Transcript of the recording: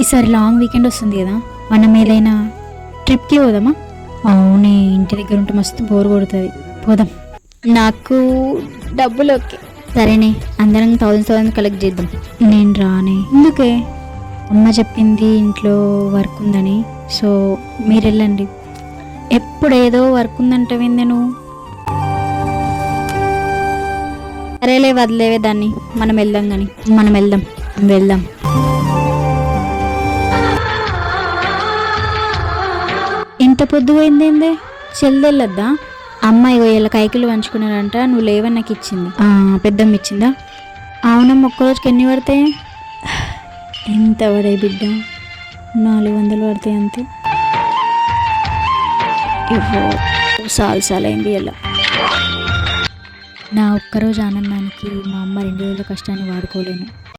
ఈసారి long weekend వస్తుంది కదా మనం ఏదైనా ట్రిప్కి పోదామా? అవునే ఇంటి దగ్గర ఉంటే మస్తు బోర్ కొడుతుంది. పోదాం. నాకు డబ్బులు ఓకే. సరేనే అందరం థౌజండ్ థౌజండ్ కలెక్ట్ చేద్దాం. నేను రానే. ఎందుకే? అమ్మ చెప్పింది ఇంట్లో వర్క్ ఉందని సో మీరు వెళ్ళండి. ఎప్పుడు ఏదో వర్క్ ఉందంటే నువ్వు. సరేలే వదిలేవే దాన్ని. మనం వెళ్దాం కానీ మనం వెళ్దాం. వెళ్దాం. ఇంత పొద్దు పోయిందేందే చెల్లెళ్ళొద్దా అమ్మాయి వీళ్ళ కైకిలు పంచుకున్నారంట నువ్వు లేవని నాకు ఇచ్చింది. పెద్దమ్మ ఇచ్చిందా? అవునమ్మ ఒక్కరోజుకి ఎన్ని పడతాయి? ఎంత పడాయి బిడ్డ? నాలుగు వందలు పడతాయి అంతే. ఇవ్వో సాలు సాలైంది ఇలా నా ఒక్కరోజు ఆనందానికి మా అమ్మ రెండు రోజుల కష్టాన్ని వాడుకోలేను.